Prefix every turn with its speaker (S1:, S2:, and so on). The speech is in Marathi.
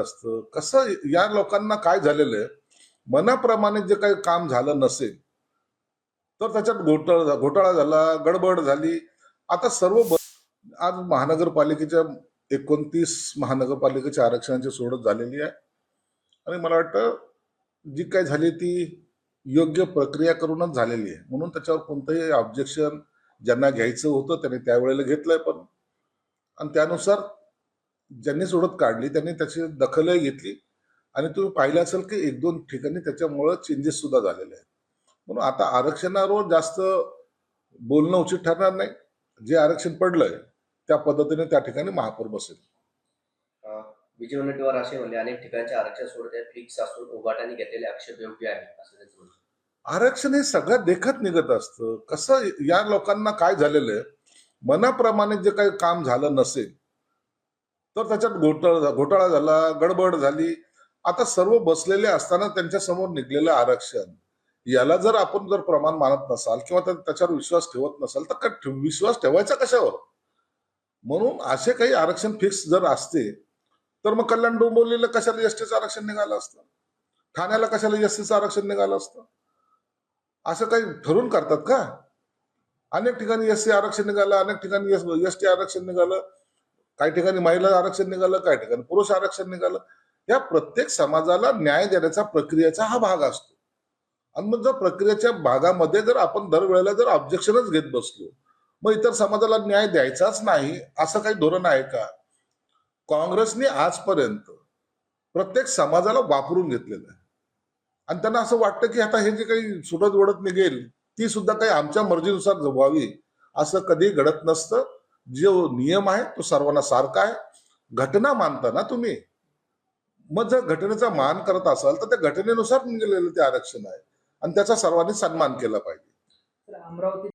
S1: असतं. कसं या लोकांना काय झालेलं आहे? मनाप्रमाणे जे काही काम झालं नसेल तर त्याच्यात घोटाळा घोटाळा झाला गडबड झाली. आता सर्व आज महानगरपालिकेच्या एकोणतीस महानगरपालिकेच्या आरक्षणाची सोडत झालेली आहे. आणि मला वाटतं जी काय झाली ती योग्य प्रक्रिया करूनच झालेली आहे. म्हणून त्याच्यावर कोणतंही ऑब्जेक्शन ज्यांना घ्यायचं होतं त्यांनी त्यावेळेला घेतलंय पण. आणि त्यानुसार ज्यांनी सोडत काढली त्यांनी त्याची दखलही घेतली. आणि तुम्ही पाहिलं असेल की एक दोन ठिकाणी त्याच्यामुळं चेंजेस सुद्धा झालेले आहेत. म्हणून आता आरक्षणावर जास्त बोलणं उचित ठरणार नाही. जे आरक्षण पडलंय त्या पद्धतीने त्या ठिकाणी महापौर बसेल.
S2: विजय वडेट्टीवार असे म्हणले अनेक ठिकाणचे आरक्षण सोडत फिक्स असून उभाटाने घेतलेले आक्षेप योग्य आहे असं त्यांचं म्हणणं आहे.
S1: आरक्षण हे सगळ्यात देखत निघत असतं. कसं या लोकांना काय झालेलं आहे? मनाप्रमाणे जे काही काम झालं नसेल तर त्याच्यात घोटाळा घोटाळा झाला गडबड झाली. आता सर्व बसलेले असताना त्यांच्यासमोर निघलेलं आरक्षण याला जर आपण जर प्रमाण मानत नसाल किंवा त्याच्यावर विश्वास ठेवत नसाल तर काय विश्वास ठेवायचा कशावर? म्हणून असे काही आरक्षण फिक्स जर असते तर मग कल्याण डोंबिवलीला कशाला एसटीचं आरक्षण निघालं असतं? ठाण्याला कशाला एसटीचं आरक्षण निघालं असतं? असं काही ठरून करतात का? अनेक ठिकाणी एस सी आरक्षण निघालं अनेक ठिकाणी एस टी आरक्षण निघालं. काही ठिकाणी महिला आरक्षण निघालं काही ठिकाणी पुरुष आरक्षण निघालं. या प्रत्येक समाजाला न्याय देण्याचा प्रक्रियेचा हा भाग असतो. आणि मग जर प्रक्रियेच्या भागामध्ये जर आपण दरवेळेला जर ऑब्जेक्शनच घेत बसलो मग इतर समाजाला न्याय द्यायचाच नाही असं काही धोरण आहे का? काँग्रेसने आजपर्यंत प्रत्येक समाजाला वापरून घेतलेलं आहे. आणि त्यांना असं वाटतं की आता हे जे काही सुटत वडत निघेल ती सुद्धा काही आमच्या मर्जीनुसार व्हावी असं कधी घडत नसतं. जो नियम आहे तो सर्वांना सारखा आहे. घटना मानता ना तुम्ही? मग जर घटनेचा मान करत असाल तर त्या घटनेनुसार निघालेलं ते आरक्षण आहे. आणि त्याचा सर्वांनी सन्मान केला पाहिजे.
S3: अमरावती